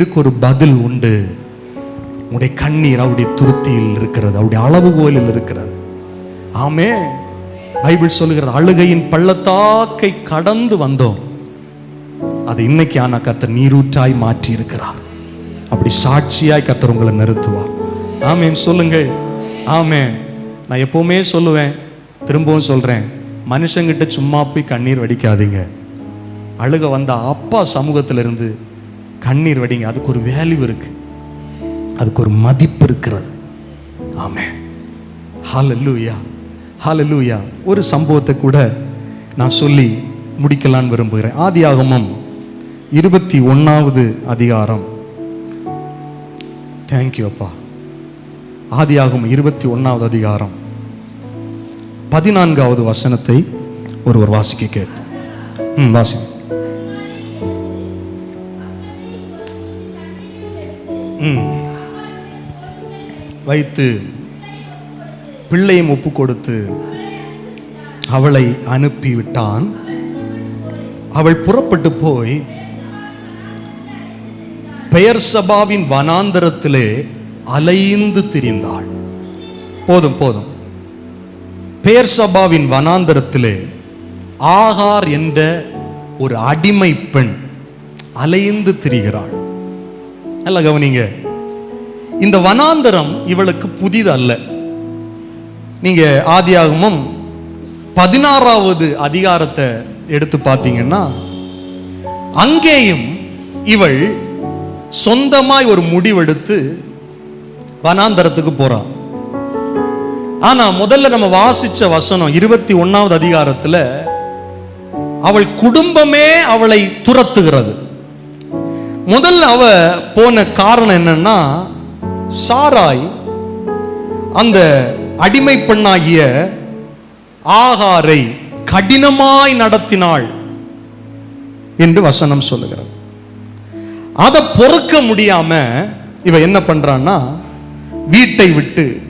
கண்ணீருக்கு ஒரு பதில் உண்டு. உடைய கண்ணீர் அவருடைய துருத்தியில் இருக்கிறது அவருடைய அளவுகோலில் இருக்கிறது. ஆமே பைபிள் சொல்லுகிறது அழுகையின் பள்ளத்தாக்கை கடந்து வந்தோம். அது இன்னைக்கு ஆனா கத்தர் நீரூற்றாய் மாற்றி இருக்கிறார் அப்படி சாட்சியாய் கத்தர் உங்களை நிறுத்துவார். ஆமேன் சொல்லுங்கள். ஆமேன். நான் எப்பவுமே சொல்லுவேன் திரும்பவும் சொல்றேன். மனுஷங்கிட்ட சும்மா போய் கண்ணீர் வடிக்காதீங்க. அழுக வந்த அப்பா சமூகத்திலிருந்து கண்ணீர் வடிங்க. அதுக்கு ஒரு வேல்யூ இருக்கு. அதுக்கு ஒரு மதிப்பு இருக்கிறது. ஆமே ஹாலல்லூயா ஹாலல்லூயா ஒரு சம்பவத்தை கூட நான் சொல்லி முடிக்கலான்னு விரும்புகிறேன். ஆதியாகமம் இருபத்தி ஒன்றாவது அதிகாரம். தேங்க்யூ அப்பா. ஆதியாகமம் இருபத்தி ஒன்றாவது அதிகாரம். பதினான்காவது வசனத்தை ஒருவர் வாசிக்க கேட்போம். ம் வாசி வைத்து பிள்ளையும் ஒப்பு கொடுத்து அவளை அனுப்பிவிட்டான். அவள் புறப்பட்டு போய் பெயர் சபாவின் வனாந்தரத்திலே அலைந்து திரிந்தாள். போதும் போதும். பெயர் சபாவின் வனாந்தரத்திலே ஆகார் என்ற ஒரு அடிமை பெண் அலைந்து திரிகிறாள். நல்லா கவனிங்க. இந்த வனாந்தரம் இவளுக்கு புதிதல்ல. நீங்க ஆதியாகமும் பதினாறாவது அதிகாரத்தை எடுத்து பார்த்தீங்கன்னா அங்கேயும் இவள் சொந்தமாய் ஒரு முடிவெடுத்து வனாந்தரத்துக்கு போறா. ஆனா முதல்ல நம்ம வாசிச்ச வசனம் இருபத்தி ஒன்னாவது அதிகாரத்துல அவள் குடும்பமே அவளை துரத்துகிறது. முதல்ல அவ போன காரணம் என்னன்னா சாராய் அந்த அடிமை பெண்ணாகிய ஆகாரை கடினமாய் நடத்தினாள் என்று வசனம் சொல்லுகிறது. அதை பொறுக்க முடியாம இவ என்ன பண்றான்னா வீட்டை விட்டு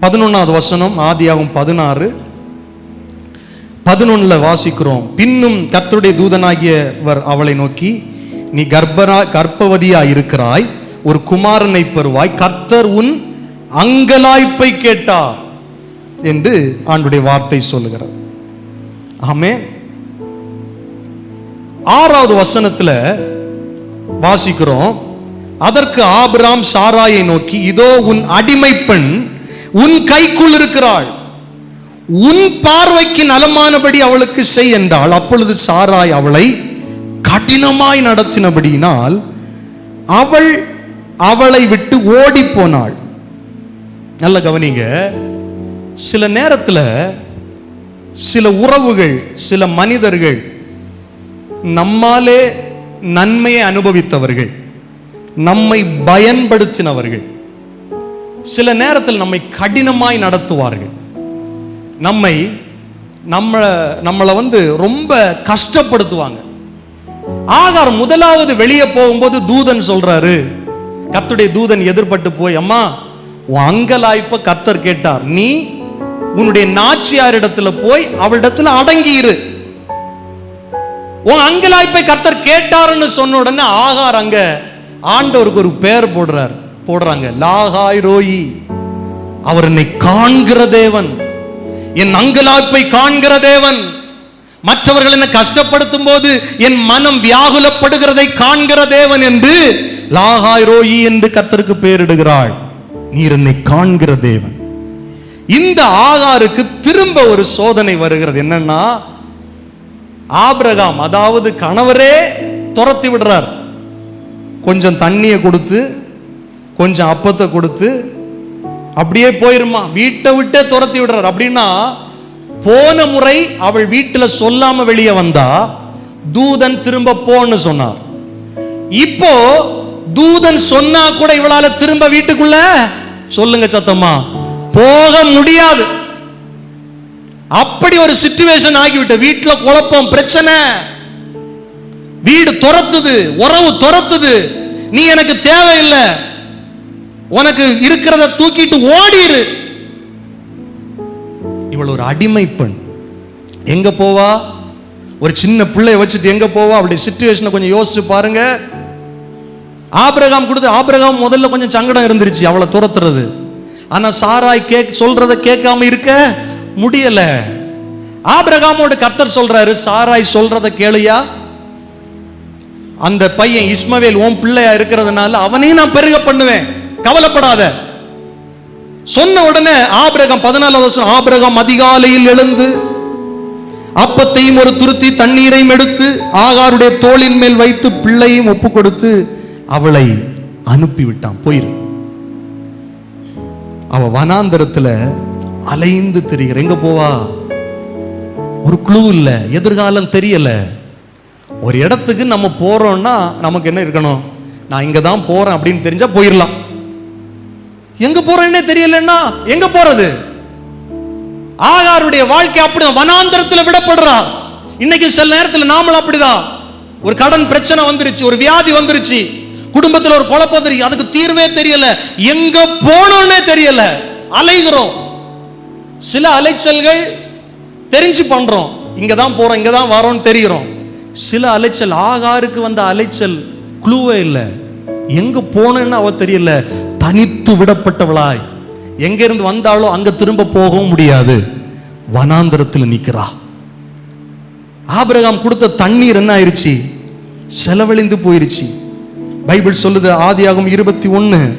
பதினொன்னாவது வசனம் ஆதியாகும் பதினாறு பதினொன்னுல வாசிக்கிறோம். பின்னும் கத்தருடைய தூதனாகியவர் அவளை நோக்கி நீ கர்ப்பரா கர்ப்பவதியா இருக்கிறாய் ஒரு குமாரனை பெறுவாய் கர்த்தர் உன் அங்கலாய்ப்பை கேட்டார் என்று ஆண்டுடைய வார்த்தை சொல்லுகிறது. ஆமே ஆறாவது வசனத்துல வாசிக்கிறோம் அதற்கு ஆபிராம் சாராயை நோக்கி இதோ உன் அடிமை பெண் உன் கைக்குள் இருக்கிறாள். உன் பார்வைக்கு நலமானபடி அவளுக்கு செய் என்றால் அப்பொழுது சாராய் அவளை கடினமாய் நடத்தினபடியினால் அவள் அவளை விட்டு ஓடி போனாள் நல்ல கவனிங்க. சில நேரத்தில் சில உறவுகள் சில மனிதர்கள் நம்மாலே நன்மையை அனுபவித்தவர்கள் நம்மை பயன்படுத்தினவர்கள் சில நேரத்தில் நம்மை கடினமாய் நடத்துவார்கள். நம்மை நம்மளை நம்மளை வந்து ரொம்ப கஷ்டப்படுத்துவாங்க. ஆகார் முதலாவது வெளியே போகும்போது தூதன் சொல்றாரு. கத்துடைய தூதன் எதிர்பட்டு போய் அம்மா உன் அங்கலாய்ப்ப கத்தர் கேட்டார். நீ உன்னுடைய நாச்சியாரிடத்துல போய் அவளிடத்துல அடங்கி இரு உன் அங்கலாய்ப்பை கத்தர் கேட்டாருன்னு சொன்ன உடனே ஆகார் அங்க ஆண்டவருக்கு ஒரு பேர் போடுறார். போடுறாங்க லாகாய் ரோயி அவர் என்னை காண்கிற தேவன். என் அங்கலாய்ப்பை காண்கிற தேவன். மற்றவர்கள் என்னை கஷ்டப்படுத்தும் போது என் மனம் வியாகுலப்படுகிறதை காண்கிற தேவன் என்று லாகாய் ரோயி என்று கத்தருக்கு பேரிடுகிறாள். நீர் என்னை காண்கிற தேவன். இந்த ஆகாருக்கு திரும்ப ஒரு சோதனை வருகிறது. என்னன்னா ஆபிரகாம் அதாவது கணவரே துரத்தி விடுறார். கொஞ்சம் தண்ணியை கொடுத்து கொஞ்சம் அப்பத்தை கொடுத்து அப்படியே போயிருமா? வீட்டை விட்டே துரத்தி விடுறார். அப்படின்னா போன முறை அவள் வீட்டில் சொல்லாம வெளியே வந்தா தூதன் திரும்ப போன்னு சொன்னார். இப்போ தூதன் சொன்னா கூட இவளால திரும்ப வீட்டுக்குள்ள? சொல்லுங்க சத்தம்மா. போக முடியாது. அப்படி ஒரு சிச்சுவேஷன் ஆகிவிட்ட. வீட்டில் குழப்பம் பிரச்சனை. வீடு துரத்துது உறவு துரத்துது. நீ எனக்கு தேவையில்லை. உனக்கு இருக்கிறத தூக்கிட்டு ஓடிரு. இவள் ஒரு அடிமை பெண். எங்க போவா? ஒரு சின்ன பிள்ளைய வச்சுட்டு எங்க போவா? அவளுடைய சுச்சுவேஷனை கொஞ்சம் யோசிச்சு பாருங்க. ஆபிரகாம் கொடுத்து ஆபிரகாம் முதல்ல கொஞ்சம் சங்கடம் இருந்துருச்சு அவளை துரத்துறது. ஆனா சாராய் கேக் சொல்றத கேட்காம இருக்க முடியல. ஆபிரகாமோட கத்தர் சொல்றாரு சாராய் சொல்றத கேளுயா? அந்த பையன் இஸ்மவேல் ஓம் பிள்ளையா இருக்கிறதுனால அவனையும் நான் பெருக பண்ணுவேன். கவலைப்படாத. சொன்ன உடனே ஆபிரகம் பதினாலாவது வருஷம் ஆபிரகம் அதிகாலையில் எழுந்து அப்பத்தையும் ஒரு துருத்தி தண்ணீரையும் எடுத்து ஆகாருடைய தோளின் மேல் வைத்து பிள்ளையும் ஒப்பு கொடுத்து அவளை அனுப்பிவிட்டான். போயிரு. அவ வனாந்தரத்துல அலைந்து தெரிகிற. எங்க போவா? ஒரு குழு இல்ல. எதிர்காலம் தெரியல. ஒரு இடத்துக்கு நம்ம போறோம்னா நமக்கு என்ன இருக்கணும்? நான் இங்க தான் போறேன் அப்படின்னு தெரிஞ்சா போயிடலாம் எங்க போறேன்னே தெரியலன்னா எங்க போறது? ஆகாருடைய வாழ்க்கை அப்படிதான். வனாந்திரத்தில் விடப்படுறா. இன்னைக்கு சில நேரத்தில் நாமளும் அப்படிதான். ஒரு கடன் பிரச்சனை வந்துருச்சு ஒரு வியாதி வந்துருச்சு. குடும்பத்தில் ஒரு குழப்பம் வந்துருச்சு. அதுக்கு தீர்வே தெரியல. எங்க போனோன்னே தெரியல. அலைகிறோம். சில அலைச்சல்கள் தெரிஞ்சு பண்றோம். இங்க தான் போறோம் இங்க தான் வரோம்னு தெரிகிறோம். சில அலைச்சல் ஆகாருக்கு வந்த அலைச்சல் குழுவே இல்லை. எங்க போனேன்னு அவ தெரியல. தனித்து விடப்பட்டவளாய். எங்கேருந்து வந்தாலும் அங்க திரும்ப போகவும் முடியாது. வனாந்தரத்தில் நிற்கிறா. ஆபிரகாம் கொடுத்த தண்ணீர் என்ன ஆயிருச்சு? செலவழிந்து போயிருச்சு. பைபிள் சொல்லுது ஆதியாகும் இருபத்தி ஒன்று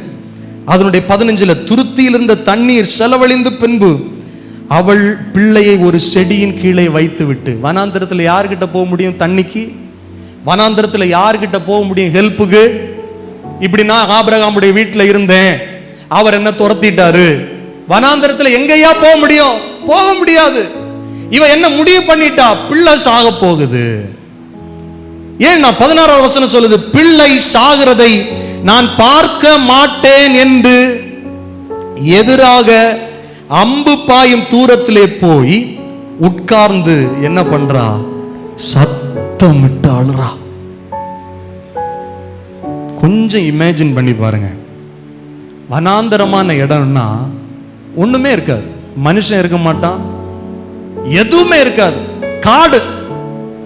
அதனுடைய பதினஞ்சில் துருத்தியில் இருந்த தண்ணீர் செலவழிந்து பின்பு அவள் பிள்ளையை ஒரு செடியின் கீழே வைத்து விட்டு வனாந்திரத்தில் யார்கிட்ட போக முடியும் தண்ணிக்கு? வனாந்திரத்தில் யார்கிட்ட போக முடியும் ஹெல்ப்புக்கு? இப்படி நான் ஆபிரகாமுடைய வீட்டில் இருந்தேன். அவர் என்ன துரத்திட்டாரு. வனாந்தரத்தில் எங்கேயா போக முடியும்? போக முடியாது. இவன் என்ன முடிவு பண்ணிட்டா? பிள்ளை சாக போகுது. ஏன் நான் பதினாறாவது வசனம் சொல்லுது? பிள்ளை சாகிறதை நான் பார்க்க மாட்டேன் என்று. எதிராக அம்பு பாயும் தூரத்திலே போய் உட்கார்ந்து என்ன பண்றா? சத்தமிட்டு அழுறா. கொஞ்சம் இமேஜின் பண்ணி பாருங்க. வனாந்தரமான இடம்னா ஒண்ணுமே இருக்காது. மனுஷன் இருக்க மாட்டான். எதுவுமே இருக்காது. காடு.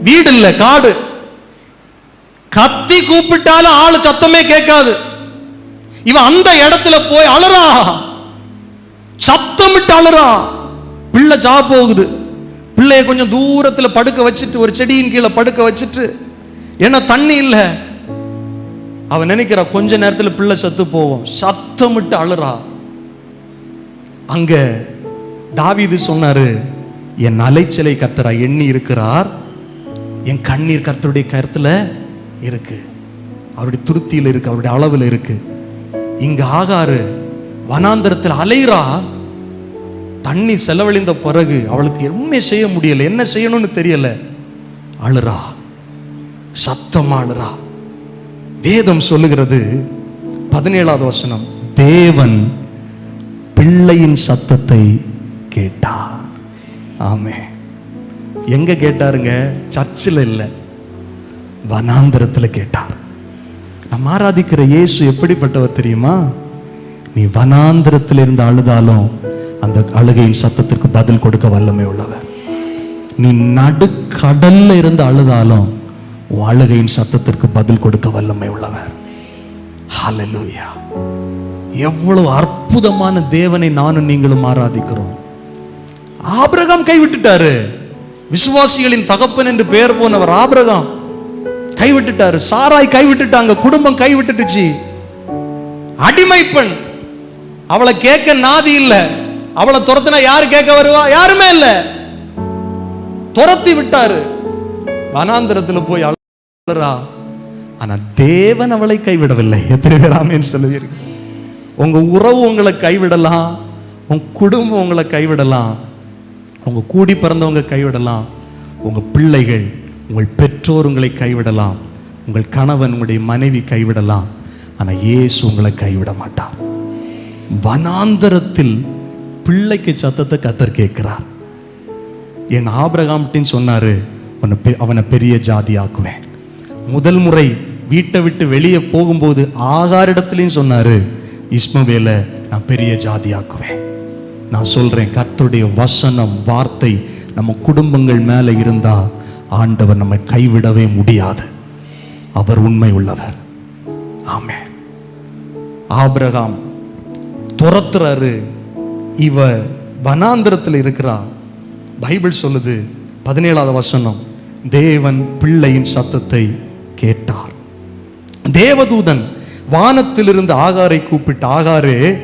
வீடு இல்லை காடு. கத்தி கூப்பிட்டாலும் ஆளு சத்தமே கேட்காது. இவன் அந்த இடத்துல போய் அழுறா. சத்தமிட்டு அழுறா. பிள்ளை சா போகுது. பிள்ளைய கொஞ்சம் தூரத்தில் படுக்க வச்சுட்டு ஒரு செடியின் கீழே படுக்க வச்சுட்டு ஏன்னா தண்ணி இல்லை. அவன் நினைக்கிறா கொஞ்ச நேரத்தில் பிள்ளை சத்து போவோம். சத்தமிட்டு அழுறா. அங்க தாவிது சொன்னாரு என் அலைச்சலை கத்தரா எண்ணி இருக்கிறார். என் கண்ணீர் கர்த்தருடைய கருத்துல இருக்கு. அவருடைய துருத்தியில் இருக்கு அவருடைய அளவில் இருக்கு. இங்க ஆகாரு வனாந்தரத்தில் அலைகிறா தண்ணி செலவழிந்த பிறகு அவளுக்கு எதுவுமே செய்ய முடியல. என்ன செய்யணும்னு தெரியல. அழுறா. சத்தமா அழுறா. வேதம் சொல்லுகிறது பதினேழாவது வசனம். தேவன் பிள்ளையின் சத்தத்தை கேட்டார். ஆமே எங்க கேட்டாருங்க? சர்ச்சில் இல்லை. வனாந்திரத்தில் கேட்டார். நம்ம ஆராதிக்கிற இயேசு எப்படிப்பட்டவர் தெரியுமா? நீ வனாந்திரத்தில் இருந்து அழுதாலும் அந்த அழுகையின் சத்தத்திற்கு பதில் கொடுக்க வல்லமை உள்ளவர். நீ நடுக்கடல்ல இருந்து அழுதாலும் உன் சத்தத்திற்கு பதில் கொடுக்க வல்லமை உள்ளவர். எவ்வளவு அற்புதமான தேவனை நானும் நீங்களும் ஆராதிக்கிறோம். ஆபிரகாம் கைவிட்டுட்டாரு. விசுவாசிகளின் தகப்பன் என்று பெயர் போனவர் ஆபிரகாம். கைவிட்டுட்டாரு. சாராய் கைவிட்டுட்டாங்க. குடும்பம் கைவிட்டுட்டுச்சு அடிமை பெண். அவளை கேட்க நாதி இல்ல. அவளை துரத்தினா யாரு கேட்க வருவா? யாருமே இல்ல. துரத்தி விட்டாரு. வனாந்திரத்துல போய் ஆனா தேவன் அவளை கைவிடவில்லை. எத்தனை பேர் ஆமேன்னு சொல்லுவீர்கள்? உங்க உறவு உங்களை கைவிடலாம் உங்க குடும்பம் உங்களை கைவிடலாம் உங்க கூடி பிறந்தவங்க கைவிடலாம் உங்க பிள்ளைகள் உங்கள் பெற்றோர் உங்களை கைவிடலாம் உங்கள் கணவன் உங்களுடைய மனைவி கைவிடலாம் ஆனா இயேசு உங்களை கைவிட மாட்டார். வனாந்தரத்தில் பிள்ளைக்கு சத்தத்தை கத்தர் கேட்கிறார். என் ஆபிரகாம்ட்டின்னு சொன்னாரு உன்னை பெ- அவனை பெரிய ஜாதி ஆக்குவேன் முதல் முறை வீட்டை விட்டு வெளியே போகும்போது ஆகாரிடத்துலையும் சொன்னாரு இஸ்மவேலை நான் பெரிய ஜாதி ஆக்குவேன் நான் சொல்றேன் கர்த்தருடைய வசனம் வார்த்தை நம்ம குடும்பங்கள் மேலே இருந்தா ஆண்டவர் நம்மை கைவிடவே முடியாது. அவர் உண்மை உள்ளவர். ஆமே ஆபிரகாம் துரத்துறாரு. இவ வனாந்திரத்தில் இருக்கிறா. பைபிள் சொல்லுது பதினேழாவது வசனம் தேவன் பிள்ளையின் சத்தத்தை கேட்டார். தேவதூதன் வானத்திலிருந்து ஆகாரை கூப்பிட்டு ஆகாரே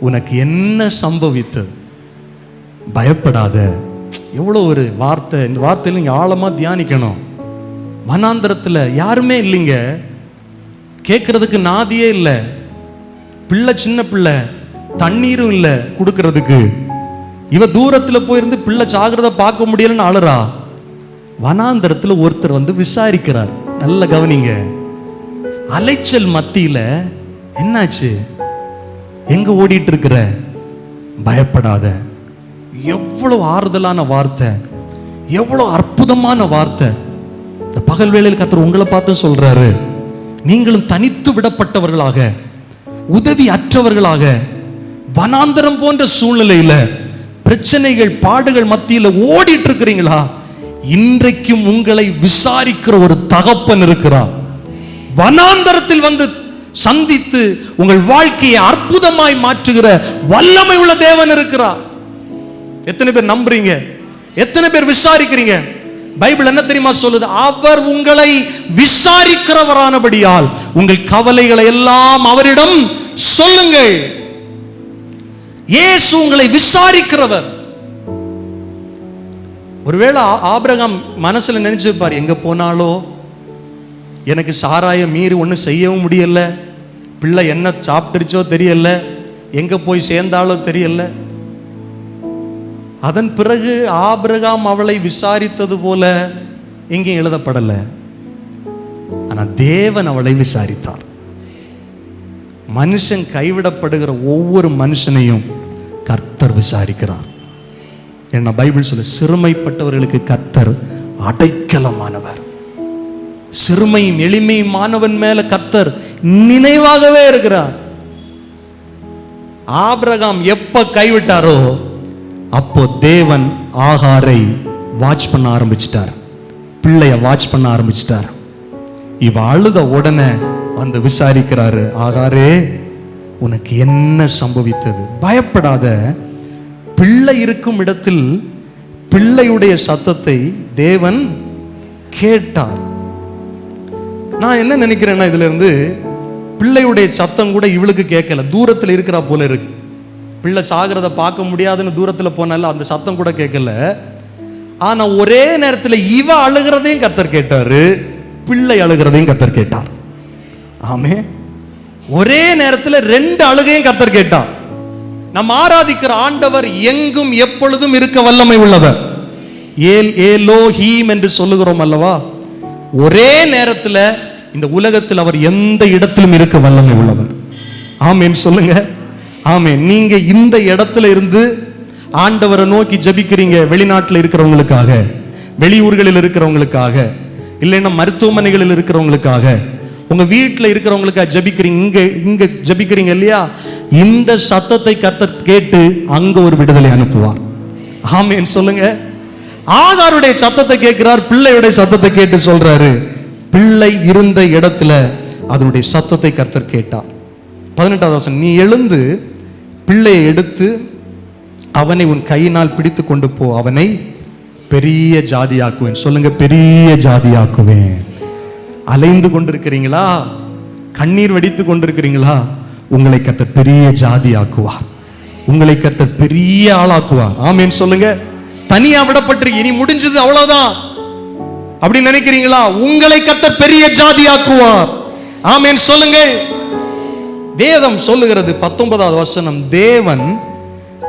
உனக்கு என்ன சம்பவித்தது? பயப்படாத. எவ்வளோ ஒரு வார்த்தை. இந்த வார்த்தையில் நீங்கள் ஆழமாக தியானிக்கணும். வனாந்திரத்தில் யாருமே இல்லைங்க. கேட்குறதுக்கு நாதியே இல்லை. பிள்ளை சின்ன பிள்ளை. தண்ணீரும் இல்லை கொடுக்கறதுக்கு. இவ தூரத்தில் போயிருந்து பிள்ளை சாகிறத பார்க்க முடியலன்னு அழுறா வனாந்திரத்தில் ஒருத்தர் வந்து விசாரிக்கிறார். நல்ல கவனிங்க. அலைச்சல் மத்தியில என்னாச்சு? எங்க ஓடிட்டு இருக்கிற பயப்படாத. எவ்வளவு ஆறுதலான வார்த்தை. எவ்வளவு அற்புதமான வார்த்தை. இந்த பகல் வேளையில் கத்தர் உங்களை பார்த்து சொல்றாரு. நீங்களும் தனித்து விடப்பட்டவர்களாக உதவி அற்றவர்களாக வனாந்தரம் போன்ற சூழ்நிலையில பிரச்சனைகள் பாடுகள் மத்தியில ஓடிட்டு இருக்கிறீங்களா இன்றைக்கும் உங்களை விசாரிக்கிற ஒரு தகப்பன் இருக்கிறார். வனாந்தரத்தில் வந்து சந்தித்து உங்கள் வாழ்க்கையை அற்புதமாய் மாற்றுகிற வல்லமை உள்ள தேவன் இருக்கிறார். எத்தனை பேர் நம்புறீங்க? எத்தனை பேர் விசாரிக்கிறீங்க? பைபிள் என்ன தெரியுமா சொல்லுது? அவர் உங்களை விசாரிக்கிறவரானபடியால் உங்கள் கவலைகளை எல்லாம் அவரிடம் சொல்லுங்கள். இயேசு உங்களை விசாரிக்கிறவர். ஒருவேளை ஆபிரகாம் மனசில் நினைச்சிருப்பார் எங்கே போனாலோ? எனக்கு சாராயம் மீறி ஒன்றும் செய்யவும் முடியல. பிள்ளை என்ன சாப்பிட்டுருச்சோ தெரியல. எங்கே போய் சேர்ந்தாலோ தெரியல. அதன் பிறகு ஆபிரகாம் அவளை விசாரித்தது போல எங்கேயும் எழுதப்படலை. ஆனால் தேவன் அவளை விசாரித்தார். மனுஷன் கைவிடப்படுகிற ஒவ்வொரு மனுஷனையும் கர்த்தர் விசாரிக்கிறார். என்ன பைபிள் சொல்ல சிறுமைப்பட்டவர்களுக்கு கர்த்தர் அடைக்கலமானவர். சிறுமையும் எளிமையுமானவன் மேல கர்த்தர் நினைவாகவே இருக்கிறார். ஆபிரகாம் எப்ப கைவிட்டாரோ அப்போ தேவன் ஆகாரை வாட்ச் பண்ண ஆரம்பிச்சிட்டார். பிள்ளைய வாட்ச் பண்ண ஆரம்பிச்சிட்டார். இவ அழுத உடனே வந்து விசாரிக்கிறாரு ஆகாரே உனக்கு என்ன சம்பவித்தது? பயப்படாத. பிள்ளை இருக்கும் இடத்தில் பிள்ளையுடைய சத்தத்தை தேவன் கேட்டார். நான் என்ன நினைக்கிறேன்னா இதுல இருந்து பிள்ளையுடைய சத்தம் கூட இவளுக்கு கேட்கல. தூரத்தில் இருக்கிறா போல இருக்கு. பிள்ளை சாகிறத பார்க்க முடியாதுன்னு தூரத்தில் போனால அந்த சத்தம் கூட கேட்கல. ஆனா ஒரே நேரத்தில் இவ அழுகிறதையும் கத்தர் கேட்டாரு. பிள்ளை அழுகிறதையும் கத்தர் கேட்டார். ஆமே ஒரே நேரத்தில் ரெண்டு அழுகையும் கத்தர் கேட்டான் நம்ம ஆராதிக்கிற ஆண்டவர் எங்கும் எப்பொழுதும் இருக்க வல்லமை உள்ளவர். ஏல் ஏலோ ஹீம் என்று சொல்லுகிறோம் அல்லவா? ஒரே நேரத்தில் இந்த உலகத்தில் அவர் எந்த இடத்திலும் இருக்க வல்லமை உள்ளவர். ஆமேன் சொல்லுங்க. ஆமேன். நீங்க இந்த இடத்துல இருந்து ஆண்டவரை நோக்கி ஜபிக்கிறீங்க வெளிநாட்டில் இருக்கிறவங்களுக்காக வெளியூர்களில் இருக்கிறவங்களுக்காக இல்லைன்னா மருத்துவமனைகளில் இருக்கிறவங்களுக்காக. உங்க வீட்டில் இருக்கிறவங்களுக்காக ஜபிக்கிறீங்க இங்க இங்க ஜெபிக்கிறீங்க இல்லையா? இந்த சத்தத்தை கர்த்தர் கேட்டு அங்க ஒரு விடுதலை அனுப்புவார். ஆமேன். சொல்லுங்க. ஆதாருடைய சத்தத்தை கேட்கிறார் பிள்ளையுடைய சத்தத்தை கேட்டு சொல்றாரு. பிள்ளை இருந்த இடத்துல அதனுடைய சத்தத்தை கர்த்தர் கேட்டார். பதினெட்டாவது வருஷம் நீ எழுந்து பிள்ளையை எடுத்து அவனை உன் கையினால் பிடித்து கொண்டு போ. அவனை பெரிய ஜாதியாக்குவேன். சொல்லுங்க பெரிய ஜாதியாக்குவேன். அலைந்து கொண்டிருக்கிறீங்களா? கண்ணீர் வடித்து கொண்டிருக்கிறீங்களா? உங்களை கர்த்தர் பெரிய ஜாதி ஆக்குவார் உங்களை கர்த்தர் பெரிய ஆளாக்குவார். ஆமேன்னு சொல்லுங்க. தனியா விடப்பட்டிருக்கு. இனி முடிஞ்சது அவ்வளவுதான். அப்படி நினைக்கிறீங்களா? உங்களை கத்த பெரிய ஜாதி ஆக்குவார் ஆமேன். சொல்லுங்கள் வேதம் சொல்லுகிறது பத்தொன்பதாவது வசனம். தேவன்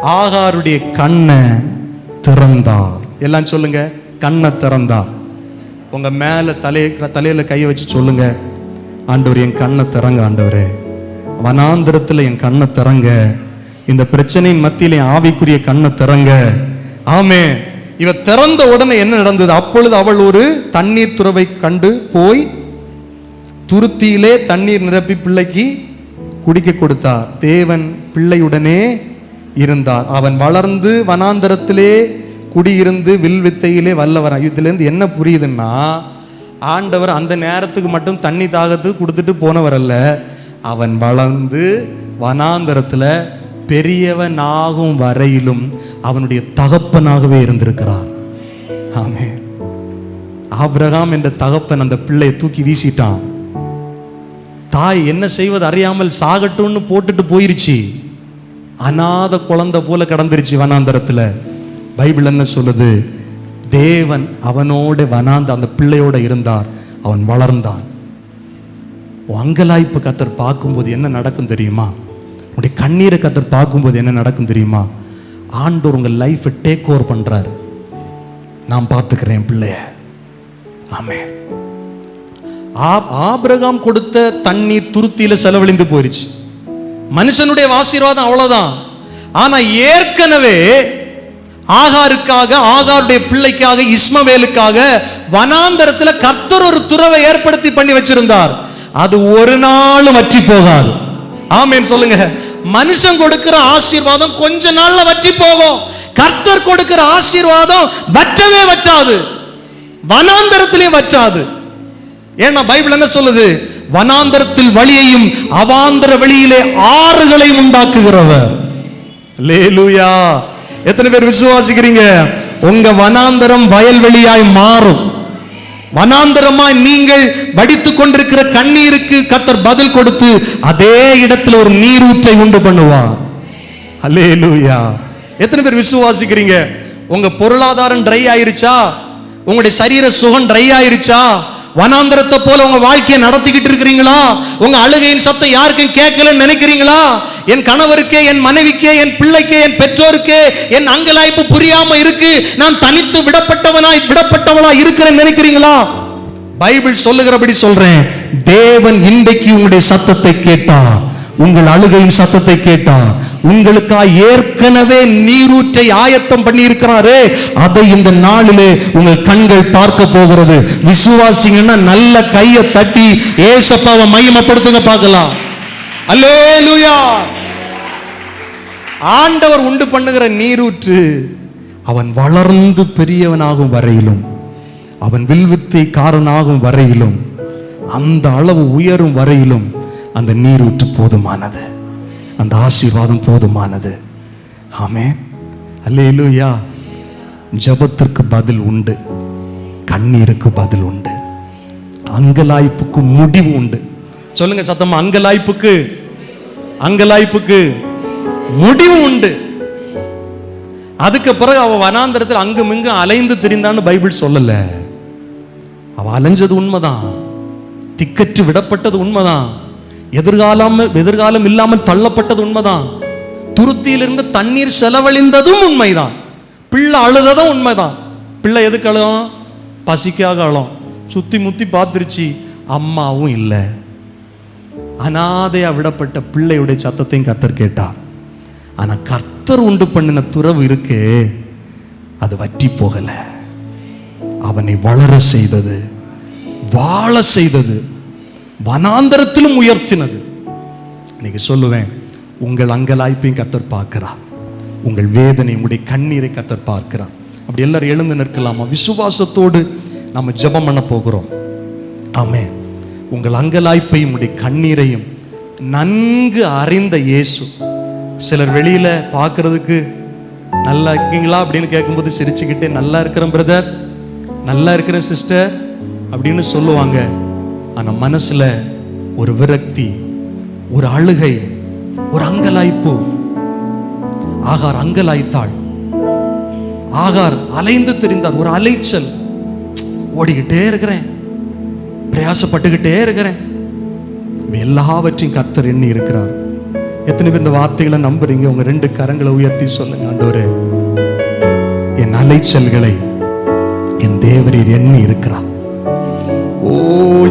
ஆகாருடைய கண்ணை திறந்தார். எல்லாம் சொல்லுங்க. கண்ணை திறந்தார். உங்க மேல தலைய தலையில கையை வச்சு சொல்லுங்க. ஆண்டவர் என் கண்ணை திறங்க ஆண்டவரே. வனாந்திரத்தில் என் கண்ணை திறங்க இந்த பிரச்சனையின் மத்தியில் என் ஆவிக்குரிய கண்ணை திறங்க. ஆமே இவ திறந்த உடனே என்ன நடந்தது? அப்பொழுது அவள் ஒரு தண்ணீர் துறவை கண்டு போய் துருத்தியிலே தண்ணீர் நிரப்பி பிள்ளைக்கு குடிக்க கொடுத்தார். தேவன் பிள்ளையுடனே இருந்தார். அவன் வளர்ந்து வனாந்தரத்திலே குடியிருந்து வில் வித்தையிலே வல்லவரான் இதுலேருந்து என்ன புரியுதுன்னா ஆண்டவர் அந்த நேரத்துக்கு மட்டும் தண்ணி தாகத்துக்கு கொடுத்துட்டு போனவர் அல்ல. அவன் வளர்ந்து வனாந்தரத்தில் பெரியவன் ஆகும் வரையிலும் அவனுடைய தகப்பனாகவே இருந்திருக்கிறார். ஆமே ஆப்ரகாம் என்ற தகப்பன் அந்த பிள்ளையை தூக்கி வீசிட்டான். தாய் என்ன செய்வது அறியாமல் சாகட்டும்னு போட்டுட்டு போயிருச்சு. அநாத குழந்தை போல கடந்துருச்சு வனாந்தரத்தில். பைபிள் என்ன சொல்லுது? தேவன் அவனோட வனாந்த அந்த பிள்ளையோட இருந்தார். அவன் வளர்ந்தான். உன் அங்கலாய்ப்பு கத்தர் பார்க்கும்போது என்ன நடக்கும் தெரியுமா? உடைய கண்ணீரை கத்தர் பார்க்கும்போது என்ன நடக்கும் தெரியுமா? ஆண்டோர் உங்கள் லைஃப்பை டேக் ஓவர் பண்ணுறாரு நான் பார்த்துக்கிறேன் என் பிள்ளைய ஆமே ஆபிரகாம் கொடுத்த தண்ணீர் துருத்தியில் செலவழிந்து போயிருச்சு. மனுஷனுடைய ஆசீர்வாதம் அவ்வளோதான் ஆனால் ஏற்கனவே ஆகாருக்காக ஆகாருடைய பிள்ளைக்காக இஸ்மவேலுக்காக வனாந்தரத்தில் கர்த்தர் ஒரு துறவை ஏற்படுத்தி பண்ணி வச்சிருந்தார். அது ஒரு நாள் வற்றி போகாது. ஆமேன் சொல்லுங்க. மனுஷன் கொடுக்கிற ஆசீர்வாதம் கொஞ்ச நாள்ல வற்றி போகும். கர்த்தர் கொடுக்கிற ஆசீர்வாதம் வற்றவே வச்சாது வனாந்தரத்திலையும் வச்சாது ஏன்னா பைபிள் என்ன சொல்லுது? வனாந்தரத்தில் வழியையும் அவாந்தர வழியிலே ஆறுகளையும் உண்டாக்குகிறவர். லேலுயா எத்தனை பேர் விசுவாசிக்கிறீங்க? உங்க வனாந்தரம் வயல்வெளியாய் மாறும். வனாந்தரமாய் நீங்கள் வடித்து கொண்டிருக்கிற கண்ணீருக்கு கத்தர் பதில் கொடுத்து அதே இடத்துல ஒரு நீரூற்றை உண்டு பண்ணுவார். அல்லேலூயா. எத்தனை பேர் விசுவாசிக்கிறீங்க? உங்க பொருளாதாரம் ட்ரை ஆயிருச்சா? உங்களுடைய சரீர சுகம் ட்ரை ஆயிருச்சா? வனாந்தரத்தை போல உங்க வாழ்க்கையை நடத்திக்கிட்டு இருக்கிறீங்களா? உங்க அழுகையின் சத்தம் யாருக்கும் கேட்கலன்னு நினைக்கிறீங்களா? என் கணவருக்கே என் மனைவிக்கே என் பிள்ளைக்கே என் பெற்றோருக்கே என் அங்கலாய்ப்பு புரியாம இருக்கு. நான் தனித்து விடப்பட்டவனாய் விடப்பட்டவளா இருக்கிறேன்னு நினைக்கிறீங்களா? பைபிள் சொல்லுகிறபடி சொல்றேன். தேவன் இன்றைக்கு உங்களுடைய சத்தத்தை கேட்டான் உங்கள் அழுகையின் சத்தத்தை கேட்டார் உங்களுக்காக ஏற்கனவே நீரூற்றை ஆயத்தம் பண்ணி இருக்கிறாரே அதை இந்த நாளிலே உங்கள் கண்கள் பார்க்க போகிறது. விசுவாசிங்கன்னா நல்ல கையை தட்டி ஏசப்பாவை மையமப்படுத்துங்க பார்க்கலாம். அல்லேலூயா! ஆண்டவர் உண்டு பண்ணுகிற நீரூற்று அவன் வளர்ந்து பெரியவனாகும் வரையிலும் அவன் வில்வித்தை காரனாகும் வரையிலும் அந்த அளவு உயரும் வரையிலும் அந்த நீரூற்று போதுமானது. அந்த ஆசீர்வாதம் போதுமானது. ஆமே அல்லேலூயா. ஜபத்திற்கு பதில் உண்டு. கண்ணீருக்கு பதில் உண்டு. அங்கலாய்ப்புக்கு முடிவு உண்டு. சொல்லுங்க சத்தமா அங்கலாய்ப்புக்கு. அங்கலாய்ப்புக்கு முடிவு உண்டு. அதுக்கு பிறகு அவ வனாந்தரத்தில் அங்கும் இங்கும் அலைந்து திரிந்தான்னு பைபிள் சொல்லல. அவ அலைஞ்சது உண்மைதான். திக்கற்று விடப்பட்டது உண்மைதான். எதிர்காலம் எதிர்காலம் இல்லாமல் தள்ளப்பட்டது உண்மைதான். துருத்தியிலிருந்து தண்ணீர் செலவழிந்ததும் உண்மைதான். பிள்ளை அழுததும் உண்மைதான். பிள்ளை எதுக்கு அழுதும் பசிக்காக அழும் சுத்தி முத்தி பார்த்துருச்சு அம்மாவும் இல்லை. அனாதையா விடப்பட்ட பிள்ளையுடைய சத்தத்தையும் கத்தர் கேட்டார். ஆனா கர்த்தர் உண்டு பண்ணின துறவு இருக்கே அது வற்றி போகல. அவனை வளர செய்தது வாழ செய்தது வனாந்தரத்திலும் உயர்த்தினது. இன்னைக்கு சொல்லுவேன் உங்கள் அங்கலாய்ப்பையும் கத்தர் பார்க்கிறார். உங்கள் வேதனை உங்களுடைய கண்ணீரை கத்தர் பார்க்கிறார். அப்படி எல்லாரும் எழுந்து நிற்கலாமா? விசுவாசத்தோடு நம்ம ஜெபம் பண்ண போகிறோம். ஆமே உங்கள் அங்கலாய்ப்பையும் உடைய கண்ணீரையும் நன்கு அறிந்த இயேசு. சிலர் வெளியில பார்க்கறதுக்கு நல்லா இருக்கீங்களா? அப்படின்னு கேட்கும்போது சிரிச்சுக்கிட்டே நல்லா இருக்கிறேன் பிரதர். நல்லா இருக்கிற சிஸ்டர். அப்படின்னு சொல்லுவாங்க. ஆனா மனசுல ஒரு விரக்தி ஒரு அழுகை ஒரு அங்கலாய்ப்பு. ஆகார் அங்கலாய்த்தாள். ஆகார் அலைந்து தெரிந்தார். ஒரு அலைச்சல். ஓடிக்கிட்டே இருக்கிறேன். பிரயாசப்பட்டுக்கிட்டே இருக்கிறேன். எல்லாவற்றையும் கத்தர் எண்ணி இருக்கிறார். எத்தனை பேர் இந்த வார்த்தைகளை நம்புறீங்க? உங்க ரெண்டு கரங்களை உயர்த்தி சொல்லுங்க ஆண்டவரே. என் அலைச்சல்களை என் தேவரீர் எண்ணி இருக்கிறார். ஓ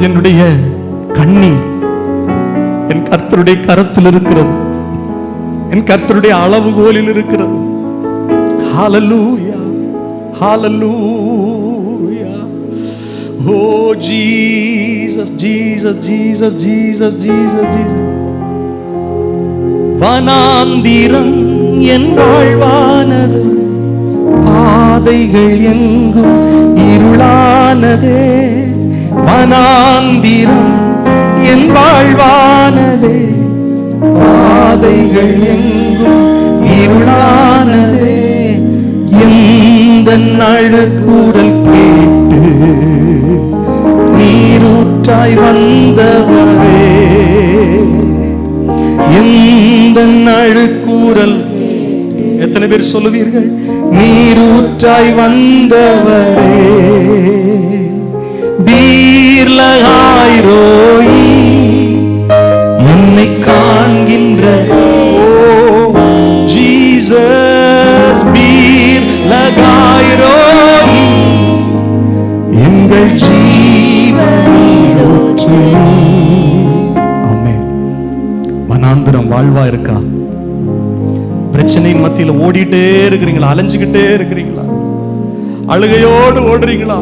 என்னுடைய கண்ணீர் என் கர்த்தருடைய கரத்தில் இருக்கிறது. என் கர்த்தருடைய அளவுகோலில் இருக்கிறது. ஹalleluya hallelujah. oh Jesus Jesus Jesus jesus jesus jesus. வனாந்திரம் என் வாழ்வானது. பாதைகள் எங்கும் இருளானதே. மனாந்திரம் என் வாழ்வானதே. பாதைகள் எங்கும் இருளானதே. எந்த நழுக்கூடல் கேட்டு நீரூற்றாய் வந்தவரே. எந்த நழுக்கூறல் எத்தனை பேர் சொல்லுவீர்கள்? நீரூற்றாய் வந்தவரே. பீர்லகாய் ரோயி என்னை காண்கின்ற ஓ ஜீசஸ் பீர் லகாய் ரோயி எங்கள் ஜீவனீரோற்று ஆமென். மனாந்திரம் வாழ்வா இருக்கா? பிரச்சனையின் மத்தியில ஓடிட்டே இருக்கிறீங்களா? அலைஞ்சுக்கிட்டே இருக்கிறீங்களா? அழுகையோடு ஓடுறீங்களா?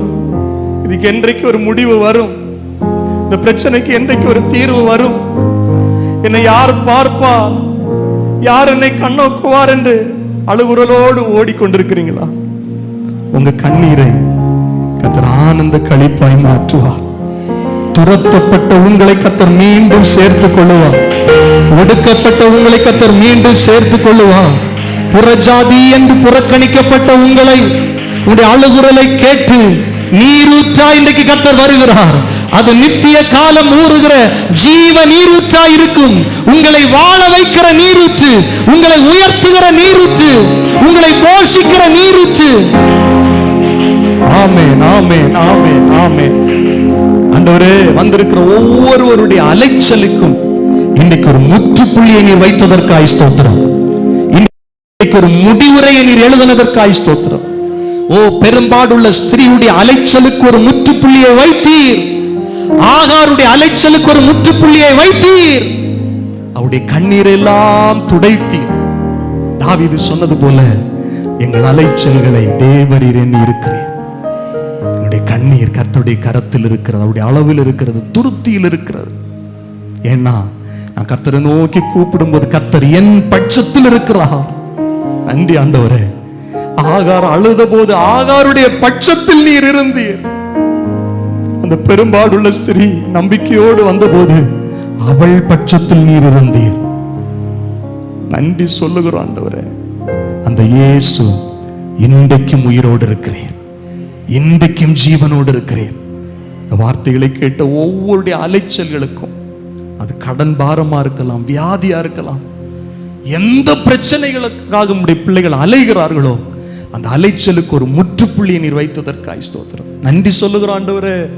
இதுக்கு என்றைக்கு ஒரு முடிவு வரும்? இந்த பிரச்சனைக்கு என்றைக்கு ஒரு தீர்வு வரும்? என்னை யார் பார்ப்பா? யார் என்னை கண்ணோக்குவார் என்று அழுகுரலோடு ஓடிக்கொண்டிருக்கிறீங்களா உங்க கண்ணீரை கத்தர் ஆனந்த கழிப்பாய் மாற்றுவார். துரத்தப்பட்ட உங்களை கத்தர் மீண்டும் சேர்த்துக் கொள்ளுவார். ஒடுக்கப்பட்ட உங்களை கத்தர் மீண்டும் சேர்த்துக் கொள்ளுவார். புறஜாதி என்று புறக்கணிக்கப்பட்ட உங்களை உங்களுடைய அழுகுரலை கேட்டு நீரூற்றா இன்றைக்கு கத்தர் வருகிறார். அது நித்திய காலம் ஊறுகிற ஜீவ நீரூற்றா இருக்கும். உங்களை வாழ வைக்கிற நீரூற்று உங்களை உயர்த்துகிற நீரூற்று உங்களை போஷிக்கிற நீரூற்று. ஆமே ஆமே ஆமே ஆமே அண்டவரே வந்திருக்கிற ஒவ்வொருவருடைய அலைச்சலுக்கும் இன்னைக்கு ஒரு முற்றுப்புள்ளியை நீர் வைத்ததற்காய் ஸ்தோத்திரம். இன்னைக்கு ஒரு முடிவுரையை நீர் எழுதினதற்காய் ஸ்தோத்திரம். ஓ பெரும்பாடுள்ள ஸ்திரீயுடைய அலைச்சலுக்கு ஒரு முற்றுப்புள்ளியை வைத்தீர். ஆகாருடைய அலைச்சலுக்கு ஒரு முற்றுப்புள்ளியை வைத்தீர். அவருடைய கண்ணீர் எல்லாம் துடைத்தீர். தாவிது சொன்னது போல எங்கள் அலைச்சல்களை தேவரீர் எண்ணி இருக்கிறேன் என்னுடைய கண்ணீர் கர்த்தருடைய கரத்தில் இருக்கிறது அவருடைய அளவில் இருக்கிறது துருத்தியில் இருக்கிறது. ஏன்னா நான் கர்த்தரை நோக்கி கூப்பிடும்போது கர்த்தர் என் பட்சத்தில் இருக்கிறார். நன்றி ஆண்டவரே. ஆகார் அழுத போது ஆகாருடைய பட்சத்தில் நீர் இருந்தீர். அந்த பெரும்பாடுள்ள ஸ்திரீ நம்பிக்கையோடு வந்தபோது அவள் பட்சத்தில் நீர் இருந்தீர். நன்றி சொல்லுகிறோம் ஆண்டவரே. அந்த இயேசு இன்றைக்கும் உயிரோடு இருக்கிறேன் இன்றைக்கும் ஜீவனோடு இருக்கிறேன் இந்த வார்த்தைகளை கேட்ட ஒவ்வொருடைய அலைச்சல்களுக்கும் அது கடன் பாரமா இருக்கலாம் வியாதியா இருக்கலாம். எந்த பிரச்சனைகளுக்காக நம்முடைய பிள்ளைகள் அலைகிறார்களோ அந்த அலைச்சலுக்கு ஒரு முற்றுப்புள்ளியை நீர் வைத்ததற்காய் ஸ்தோத்திரம். நன்றி சொல்லுகிறோம் ஆண்டவரே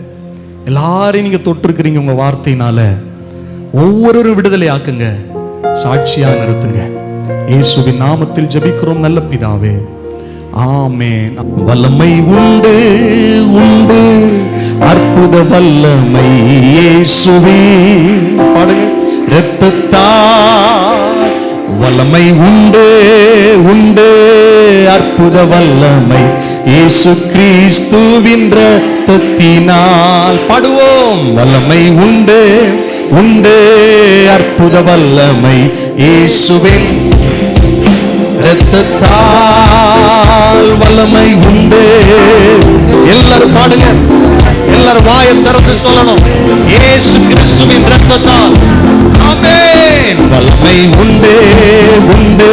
எல்லாரையும் நீங்க தொட்டிருக்கிறீங்க உங்க வார்த்தையினால. ஒவ்வொருவரும் விடுதலை ஆக்குங்க சாட்சியாக நிறுத்துங்க. இயேசுவின் நாமத்தில் ஜெபிக்கிறோம் நல்ல பிதாவே. ஆமென். வல்லமை உண்டு உண்டு. அற்புத வல்லமை இயேசுவே. பாடுங்க. ரத்தத்தா வல்லமை உண்டு உண்டு. அற்புத வல்லமை. இயேசு கிறிஸ்துவின் இரத்தத்தினால் பாடுவோம். வல்லமை உண்டு உண்டு. அற்புத வல்லமை. இயேசுவின் இரத்தத்தால் வல்லமை உண்டு. எல்லாரும் பாடுங்க. எல்லாரும் வாயை திறந்து சொல்லணும். ஏசு கிறிஸ்துவின் ரத்தத்தால் ஆமென். வல்லமை உண்டு உண்டு.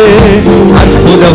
அற்புத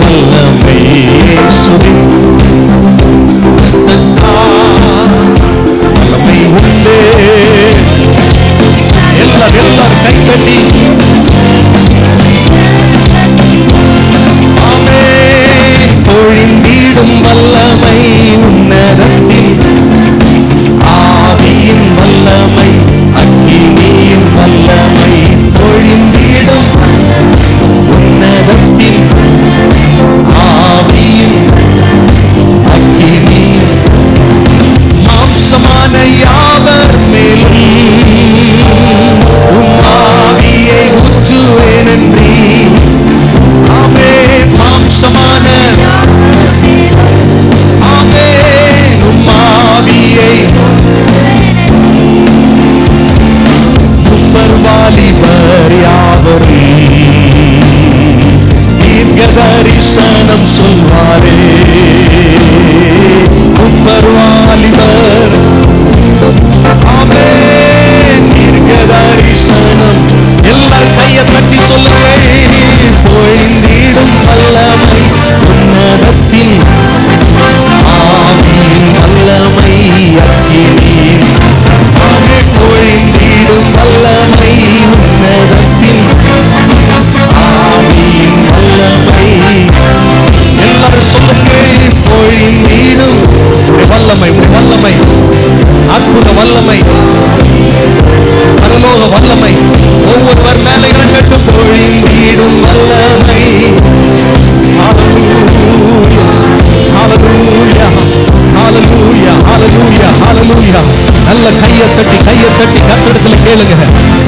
தட்டி கையை தட்டி கத்தடத்துல கேளுங்க.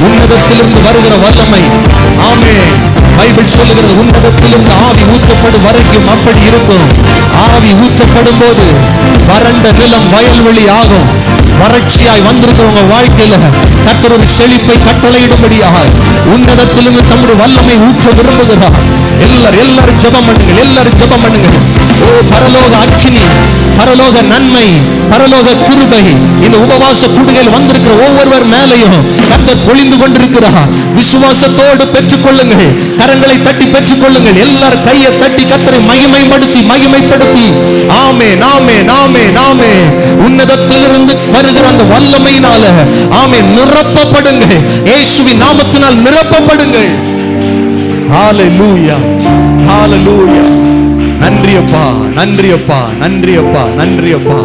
உன்னதத்திலிருந்து வருகிற வல்லமை. ஆமே. பைபிள் சொல்லுகிறது உன்னதத்திலிருந்து ஆவி ஊற்றப்படும் வரைக்கும் அப்படி இருக்கும். ஆவி ஊற்றப்படும் போது வறண்ட நிலம் வயல்வெளி ஆகும். வறட்சியாய் வந்திருக்கிறவங்க வாழ்க்கையில கத்தர் ஒரு செழிப்பை கட்டளையிடும்படியாக உன்னதத்திலிருந்து தம்முடைய வல்லமை ஊற்ற விரும்புகிறார் எல்லாரும் எல்லாரும் ஜபம் பண்ணுங்கள் எல்லாரும் ஜபம் பண்ணுங்கள். ஓ பரலோக அக்கினி பரலோக நன்மை பரலோக கிருபை. இந்த உபவாச குடுகையில் வந்திருக்கிற ஒவ்வொருவர் மேலையும் கர்த்தர் பொழிந்து கொண்டிருக்கிறார். விசுவாசத்தோடு பெற்றுக்கொள்ளுங்கள். கரங்களை தட்டி பெற்றுக்கொள்ளுங்கள். எல்லாரும் கையை தட்டி கத்தரை மகிமைப்படுத்தி மகிமைப்படுத்தி. ஆமே நாமே நாமே நாமே உன்னதத்திலிருந்து வருகிற அந்த வல்லமையினால ஆமே நிரப்பப்படுங்கள். இயேசுவின் நாமத்தினால் நிரப்பப்படுங்கள். ஹalleluya Hallelujah. நன்றி அப்பா நன்றி அப்பா நன்றி அப்பா நன்றி அப்பா